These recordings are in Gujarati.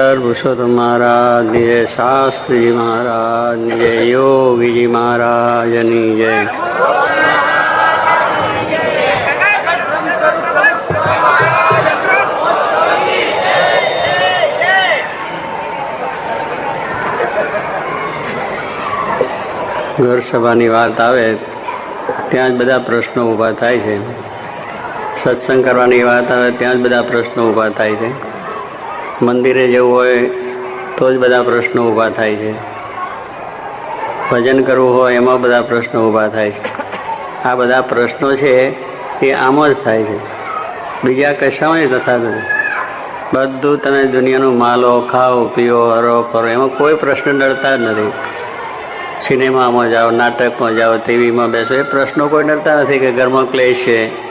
પુરુષોત્તમ મહારાજ જય શાસ્ત્રીજી મહારાજ જય યોગીજી મહારાજની જય ઘર સભાની વાત આવે, ત્યાં જ બધા પ્રશ્નો ઊભા થાય છે. સત્સંગ કરવાની વાત આવે, ત્યાં જ બધા પ્રશ્નો ઊભા થાય છે. મંદિરે જવું હોય, તો જ બધા પ્રશ્નો ઊભા થાય છે. ભજન કરવું હોય, એમાં બધા પ્રશ્નો ઊભા થાય છે. આ બધા પ્રશ્નો છે, એ આમ જ થાય છે. બીજા કશામાં થતા નથી. બધું તમે દુનિયાનું માલો, ખાઓ, પીઓ, હરો, ફરો, એમાં કોઈ પ્રશ્ન ડરતા જ નથી. સિનેમામાં જાઓ, નાટકમાં જાઓ, ટીવીમાં બેસો, એ પ્રશ્નો કોઈ ડરતા નથી કે ઘરમાં ક્લેશ છે.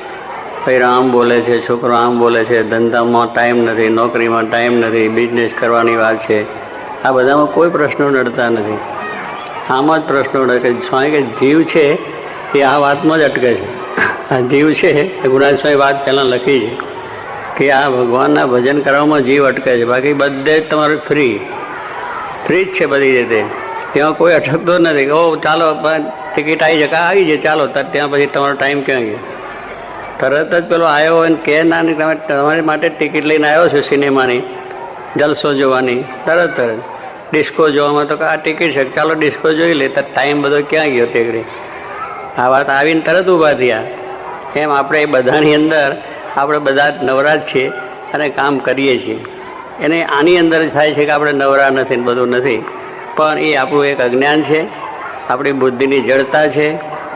ભાઈ આમ બોલે છે, છોકરો આમ બોલે છે, ધંધામાં ટાઈમ નથી, નોકરીમાં ટાઈમ નથી બિઝનેસ કરવાની વાત છે. આ બધામાં કોઈ પ્રશ્નો નડતા નથી. આમાં જ પ્રશ્નો નડે સ્વામી કે જીવ છે એ આ વાતમાં જ અટકે છે. આ જીવ છે એ ગુરુનાથ સ્વામી વાત પહેલાં લખી છે કે આ ભગવાનના ભજન કરવામાં જીવ અટકે છે. બાકી બધે જ તમારે ફ્રી ફ્રી જ છે બધી રીતે. ત્યાં કોઈ અટકતો નથી ઓ, ચાલો ટિકિટ આવી જકા આવી જાય ચાલો ત્યાં પછી તમારો ટાઈમ ક્યાં ગયો? તરત જ પેલો આવ્યો હોય ને કે ના તમે તમારી માટે ટિકિટ લઈને આવ્યો છે સિનેમાની, જલસો જોવાની, તરત તરત ડિસ્કો જોવામાં તો આ ટિકિટ છે, ચાલો ડિસ્કો જોઈ લે તો ટાઈમ બધો ક્યાં ગયો તે ઘડી. આ વાત આવીને તરત ઊભા થયા. એમ આપણે બધાની અંદર, આપણે બધા નવરાજ છીએ અને કામ કરીએ છીએ. એને આની અંદર થાય છે કે આપણે નવરા નથી ને બધું નથી. પણ એ આપણું એક અજ્ઞાન છે. આપણી બુદ્ધિની જડતા છે.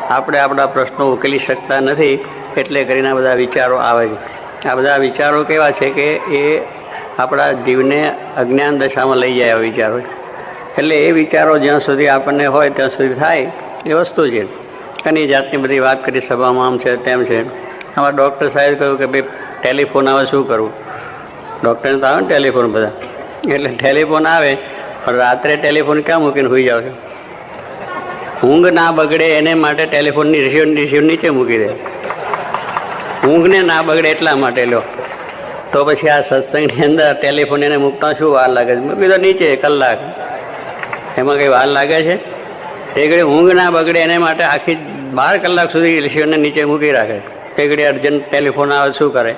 આપણે આપણા પ્રશ્નો ઉકેલી શકતા નથી. એટલે કરીને આ બધા વિચારો આવે છે. આ બધા વિચારો કેવા છે કે એ આપણા જીવને અજ્ઞાન દશામાં લઈ જાય આ વિચારો એટલે એ વિચારો જ્યાં સુધી આપણને હોય ત્યાં સુધી થાય એ વસ્તુ છે. અને જાતની બધી વાત કરી સભામાં આમ છે તેમ છે. આમાં ડૉક્ટર સાહેબ કહ્યું કે ભાઈ, ટેલિફોન આવે શું કરવું? ડૉક્ટરને તો આવે ને ટેલિફોન બધા. એટલે ટેલિફોન આવે, પણ રાત્રે ટેલિફોન ક્યાં મૂકીને હોઈ જાવ છો? ઊંઘ ના બગડે એને માટે ટેલિફોનની રિસીવ રિસીવ નીચે મૂકી દે. ઊંઘને ના બગડે એટલા માટે લો. તો પછી આ સત્સંગની અંદર ટેલિફોન એને મૂકતા શું વાર લાગે છે? મૂકી કીધું નીચે કલાક. એમાં કંઈ વાર લાગે છે? ઘડી ઊંઘ ના બગડે એને માટે આખી બાર કલાક સુધી રિસીવરને નીચે મૂકી રાખે. તે ઘડી અર્જન્ટ ટેલિફોન આવે, શું કરે?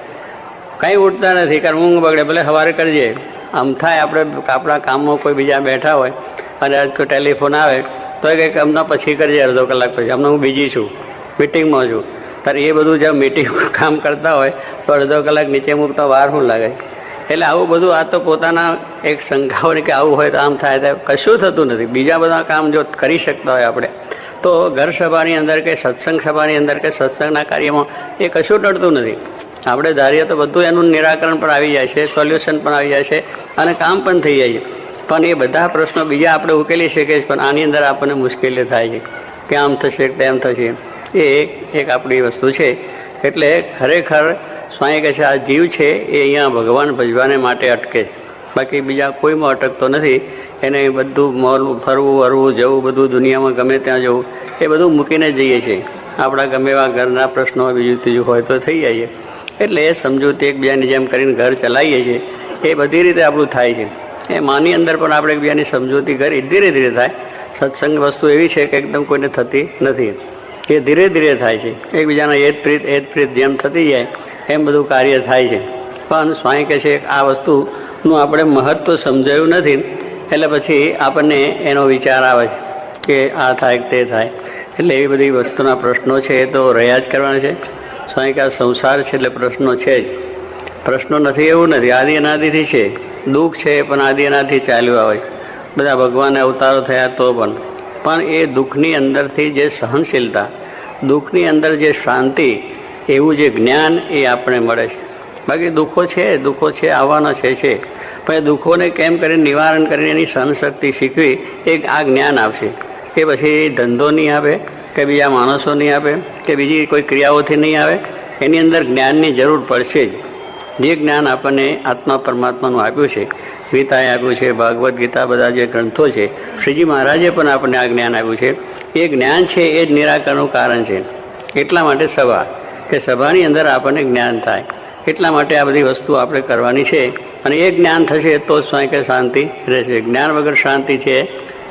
કંઈ ઉઠતા નથી, કારણ ઊંઘ બગડે, ભલે સવારે કરીએ આમ થાય, આપણે આપણા કામમાં કોઈ બીજા બેઠા હોય અને કોઈ ટેલિફોન આવે, તો એ કંઈક અમને પછી કરીએ અડધો કલાક પછી. હમણાં હું બીજી છું મિટિંગમાં છું. ત્યારે એ બધું જ્યાં મીટિંગ કામ કરતા હોય, તો અડધો કલાક નીચે મૂકતા વાર શું લાગે? એટલે આવું બધું આ તો પોતાના એક શંકાઓને કે આવું હોય તો આમ થાય થાય કશું થતું નથી. બીજા બધા કામ જો કરી શકતા હોય આપણે, તો ઘર સભાની અંદર કે સત્સંગ સભાની અંદર કે સત્સંગના કાર્યમાં એ કશું ટળતું નથી. આપણે ધારીએ તો બધું એનું નિરાકરણ પણ આવી જાય છે, સોલ્યુશન પણ આવી જાય છે, અને કામ પણ થઈ જાય છે. પણ એ બધા પ્રશ્નો બીજા આપણે ઉકેલી શકીએ છીએ, પણ આની અંદર આપણને મુશ્કેલી થાય છે, કે આમ થશે તેમ થશે. એ એક આપણી વસ્તુ છે. એટલે ખરેખર સ્વામી કહે છે, આ જીવ છે, એ અહીંયા ભગવાન ભજવાને માટે અટકે છે. બાકી બીજા કોઈમાં અટકતો નથી. એને બધું મોલ, ફરવું, હરવું, જવું, બધું દુનિયામાં ગમે ત્યાં જવું, એ બધું મૂકીને જઈએ છીએ. આપણા ગમે એવા ઘરના પ્રશ્નો, બીજું ત્રીજું હોય તો થઈ જાય એટલે એ સમજૂતી એકબીજાની જેમ કરીને ઘર ચલાવીએ છીએ. એ બધી રીતે આપણું થાય છે. એ માની અંદર પણ આપણે એકબીજાની સમજૂતી કરી ધીરે ધીરે થાય. સત્સંગ વસ્તુ એવી છે કે એકદમ કોઈને થતી નથી. એ ધીરે ધીરે થાય છે. એકબીજાના એદ પ્રીત એદ પ્રીત જેમ થતી જાય, એમ બધું કાર્ય થાય છે. પણ સ્વામી કહે છે, આ વસ્તુનું આપણે મહત્ત્વ સમજાયું નથી, એટલે પછી આપણને એનો વિચાર આવે છે કે આ થાય તે થાય. એટલે એવી બધી વસ્તુના પ્રશ્નો છે, એ તો રહ્યા જ કરવાના છે. સ્વામી કે આ સંસાર છે એટલે પ્રશ્નો છે જ. પ્રશ્નો નથી, એવું નથી. આદિ અનાદિથી છે. દુઃખ છે, પણ આદિ અનાદિથી ચાલ્યું આવે. બધા ભગવાને અવતારો થયા તો પણ. પણ એ દુઃખની અંદરથી જે સહનશીલતા, દુઃખની અંદર જે શાંતિ, એવું જે જ્ઞાન એ આપણે મળે છે. બાકી દુઃખો છે દુઃખો છે, આવવાના છે છે. પણ એ દુઃખોને કેમ કરીને નિવારણ કરીને એની સહનશક્તિ શીખવી, એક આ જ્ઞાન આપશે. કે પછી ધંધો નહીં આવે, કે બીજા માણસો નહીં આપે કે બીજી કોઈ ક્રિયાઓથી નહીં આવે, એની અંદર જ્ઞાનની જરૂર પડશે જ. જે જ્ઞાન આપણને આત્મા પરમાત્માનું આપ્યું છે, ગીતાએ આપ્યું છે ભાગવદ્ ગીતા બધા જે ગ્રંથો છે, શ્રીજી મહારાજે પણ આપણને આ જ્ઞાન આપ્યું છે. એ જ્ઞાન છે એ જ નિરાકરણનું કારણ છે. એટલા માટે સભા, કે સભાની અંદર આપણને જ્ઞાન થાય. એટલા માટે આ બધી વસ્તુ આપણે કરવાની છે. અને એ જ્ઞાન થશે તો જ સ્વાય કે શાંતિ રહેશે. જ્ઞાન વગર શાંતિ છે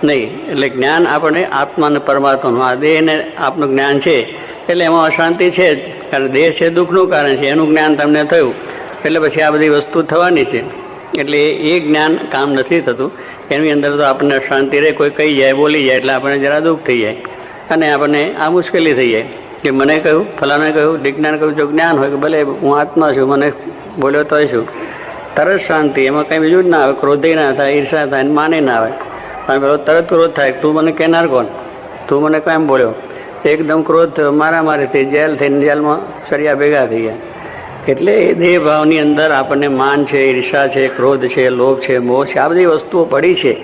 નહીં. એટલે જ્ઞાન આપણે આત્મા અને પરમાત્માનું, આ દેહ ને આપનું જ્ઞાન છે. એટલે એમાં અશાંતિ છે જ. કારણ દેહ છે દુઃખનું કારણ છે. એનું જ્ઞાન તમને થયું. એટલે પછી આ બધી વસ્તુ થવાની છે. એટલે એ જ્ઞાન કામ નથી થતું. એની અંદર તો આપણને શાંતિ રહે, કોઈ કહી જાય, બોલી જાય, એટલે આપણને જરા દુઃખ થઈ જાય. અને આપણને આ મુશ્કેલી થઈ જાય. કે મને કહ્યું ફલાને કહ્યું, વિજ્ઞાન કહ્યું, જો જ્ઞાન હોય કે ભલે, હું આત્મા છું, મને બોલ્યો તોય છું તરત શાંતિ, એમાં કંઈ બીજું જ ના આવે, ક્રોધે ના થાય, ઈર્ષા થાય માને ના આવે. અને પેલો તરત ક્રોધ થાય તું મને કહેનાર કોણ? તું મને કેમ બોલ્યો? એકદમ ક્રોધ થયો મારા મારી થઈ જેલ થઈને જેલમાં સરિયા ભેગા થઈ ગયા. એટલે એ દેહ ભાવની અંદર આપણને માન છે, ઈર્ષા છે, ક્રોધ છે, લોભ છે, મોહ છે, આ બધી વસ્તુઓ પડી છે.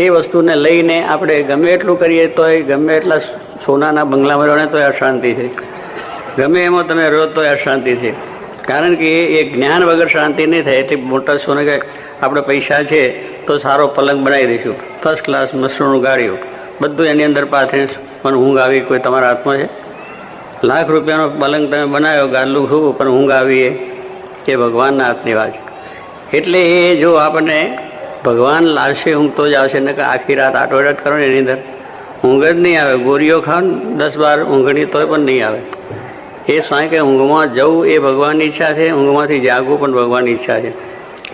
એ વસ્તુને લઈને આપણે ગમે એટલું કરીએ તોય, ગમે એટલા સોનાના બંગલામાં રહો ને તોય અશાંતિ છે. ગમે એમાં તમે રહો તોય અશાંતિ છે. કારણ કે એ જ્ઞાન વગર શાંતિ નહીં થાય. એટલે મોટા સોને કે આપણે પૈસા છે તો સારો પલંગ બનાવી દઈશું. ફર્સ્ટ ક્લાસ મસરૂનું ગાડીઓ બધું એની અંદર પાથરી પણ ઊંઘ આવી કોઈ તમારા હાથમાં છે? લાખ રૂપિયાનો પલંગ તમે બનાવ્યો ગાદલું ખૂબ, પણ ઊંઘ આવી એ ભગવાનના હાથની વાત. એટલે એ જો આપણને ભગવાન લાવશે ઊંઘ તો જ આવશે ને કે આખી રાત આટોડટ કરો ને એની અંદર. ઊંઘ જ નહીં આવે. ગોરીઓ ખાવ દસ બાર ઊંઘણી તોય પણ નહીં આવે. એ સ્વાય કે ઊંઘમાં જવું એ ભગવાનની ઈચ્છા છે, ઊંઘમાંથી જાગવું પણ ભગવાનની ઈચ્છા છે.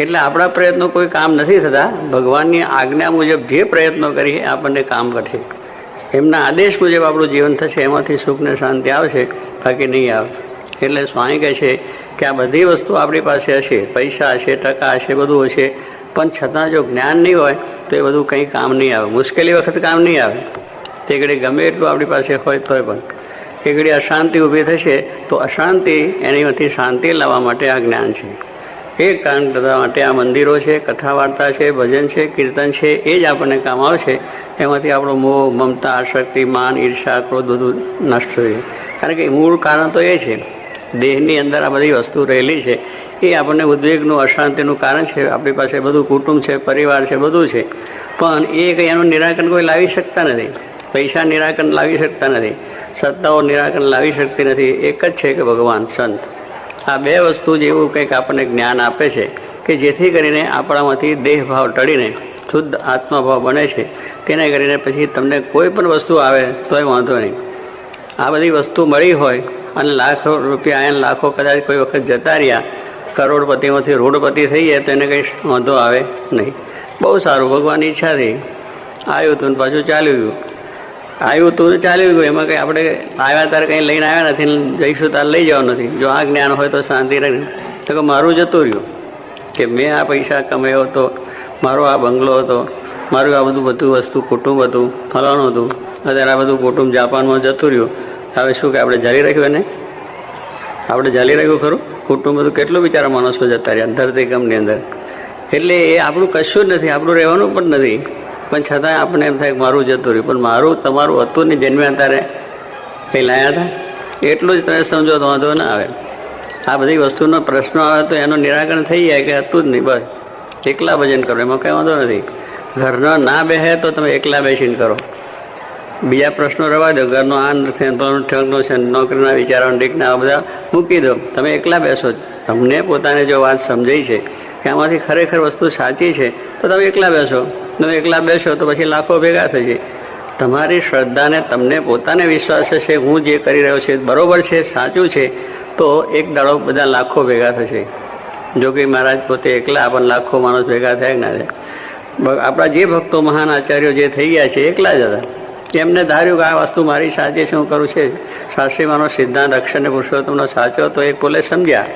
એટલે આપણા પ્રયત્નો કોઈ કામ નથી થતા. ભગવાનની આજ્ઞા મુજબ જે પ્રયત્નો કરીએ, આપણને કામ કરશે એમના આદેશ મુજબ આપણું જીવન થશે, એમાંથી સુખ ને શાંતિ આવશે, બાકી નહીં આવે એટલે સ્વામી કહે છે કે આ બધી વસ્તુ આપણી પાસે હશે, પૈસા હશે, ટકા હશે, બધું હશે, પણ છતાં જો જ્ઞાન નહીં હોય, તો એ બધું કંઈ કામ નહીં આવે. મુશ્કેલી વખત કામ નહીં આવે. તે ઘડી ગમે એટલું આપણી પાસે હોય તોય પણ. એ ઘડી અશાંતિ ઊભી થશે, તો અશાંતિ એનીમાંથી શાંતિ લાવવા માટે આ જ્ઞાન છે. એ કામ કરવા માટે આ મંદિરો છે કથા વાર્તા છે, ભજન છે, કીર્તન છે, એ જ આપણને કામ આવશે. એમાંથી આપણો મોહ, મમતા આશક્તિ માન, ઈર્ષા, ક્રોધ બધું નષ્ટ થઈ કારણ કે મૂળ કારણ તો એ છે, દેહની અંદર આ બધી વસ્તુ રહેલી છે. એ આપણને ઉદ્વેગનું, અશાંતિનું કારણ છે, આપણી પાસે બધું કુટુંબ છે, પરિવાર છે, બધું છે. પણ એ કંઈ એનું નિરાકરણ કોઈ લાવી શકતા નથી. પૈસા નિરાકરણ લાવી શકતા નથી. સત્તાઓ નિરાકરણ લાવી શકતી નથી. એક જ છે કે ભગવાન, સંત. આ બે વસ્તુ જેવું કંઈક આપણને જ્ઞાન આપે છે કે જેથી કરીને આપણામાંથી દેહભાવ ટળીને શુદ્ધ આત્માભાવ બને છે. તેને કરીને પછી તમને કોઈ પણ વસ્તુ આવે તોય વાંધો નહીં. આ બધી વસ્તુ મળી હોય અને લાખો રૂપિયા આયન લાખો કદાચ કોઈ વખત જતા રહ્યા, કરોડપતિમાંથી રોડપતિ થઈ જાય તો એને કંઈ વાંધો આવે નહીં. બહુ સારું, ભગવાનની ઈચ્છાથી આવ્યું હતું પાછું ચાલ્યું ગયું. આવ્યું તું ચાલ્યું ગયું એમાં કંઈ આપણે આવ્યા ત્યારે કંઈ લઈને આવ્યા નથી જઈશું ત્યારે લઈ જવાનું નથી. જો આ જ્ઞાન હોય તો શાંતિ રહે. તો કે મારું જતું રહ્યું કે મેં આ પૈસા કમાયો હતો મારો આ બંગલો હતો, મારું આ બધું બધું વસ્તુ, કુટુંબ હતું, ફલાણું હતું. અત્યારે આ બધું કુટુંબ જાપાનમાં જતું રહ્યું. હવે શું કે આપણે જાળી રાખ્યું એને? આપણે જાલી રાખ્યું ખરું? કુટુંબ બધું કેટલું બિચારા માણસો જતા રહ્યા ધરતીકમની અંદર. એટલે એ આપણું કશું જ નથી, આપણું રહેવાનું પણ નથી. પણ છતાં આપણે એમ થાય મારું જતું રહ્યું. પણ મારું, તમારું હતું ને જન્મ્યા ત્યારે કંઈ લાયા હતા? એટલું જ તમે સમજો તો વાંધો ના આવે. આ બધી વસ્તુનો પ્રશ્નો આવે તો એનું નિરાકરણ થઈ જાય કે હતું જ નહીં, બસ. એકલા ભજન કરો, એમાં કંઈ વાંધો નથી. ઘરનો ના બેસે તો તમે એકલા બેસીને કરો. બીજા પ્રશ્નો રવા દો, ઘરનો આ નથી ઠગનો છે નોકરીના વિચારો, ડીકના બધા મૂકી દો. તમે એકલા બેસો તમને પોતાને જો વાત સમજાઈ છે કે આમાંથી ખરેખર વસ્તુ સાચી છે, તો તમે એકલા બેસો. તમે એકલા બેસો તો પછી લાખો ભેગા થશે તમારી શ્રદ્ધાને તમને પોતાને વિશ્વાસ છે, હું જે કરી રહ્યો છું બરોબર છે, સાચું છે, તો એક દાડો બધા લાખો ભેગા થશે જો કે મહારાજ પોતે એકલા પણ લાખો માણસ ભેગા થાય ના થાય. આપણા જે ભક્તો મહાન આચાર્યો જે થઈ ગયા છે, એકલા જ હતા. એમને ધાર્યું કે આ વસ્તુ મારી સાચી છે, હું કરું છે. શાસ્ત્રીમાનો સિદ્ધાંત અક્ષર ને પુરુષોત્તમનો સાચો તો એક પોલે સમજ્યા.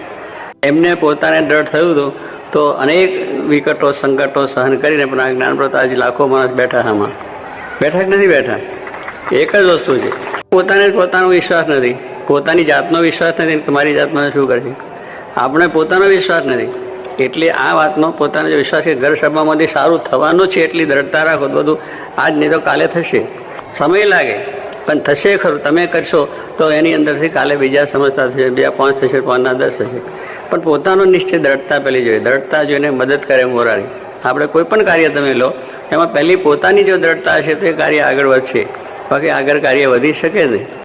એમને પોતાને ડર થયું હતું. તો અનેક વિકટો, સંકટો સહન કરીને પણ આ જ્ઞાનપ્રત આજે લાખો માણસ બેઠા આમાં. બેઠા કે નથી બેઠા? એક જ વસ્તુ છે. પોતાને પોતાનો વિશ્વાસ નથી. પોતાની જાતનો વિશ્વાસ નથી તમારી જાતનો શું કરશે? આપણે પોતાનો વિશ્વાસ નથી. એટલે આ વાતનો પોતાનો જે વિશ્વાસ છે, ઘર સભામાંથી સારું થવાનું છે એટલી દ્રઢતા રાખો બધું આજ નહીં તો કાલે થશે. સમય લાગે, પણ થશે ખરું. તમે કરશો તો એની અંદરથી કાલે બીજા સમજતા થશે બીજા પાંચ થશે પાંચના દસ થશે. પણ પોતાનો નિશ્ચય દ્રઢતા પહેલી જોઈએ. દ્રઢતા જોઈને મદદ કરે મોરારી. આપણે કોઈ પણ કાર્ય તમે લો, એમાં પહેલી પોતાની જો દ્રઢતા હશે તો એ કાર્ય આગળ વધશે. બાકી આગળ કાર્ય વધી શકે નહીં.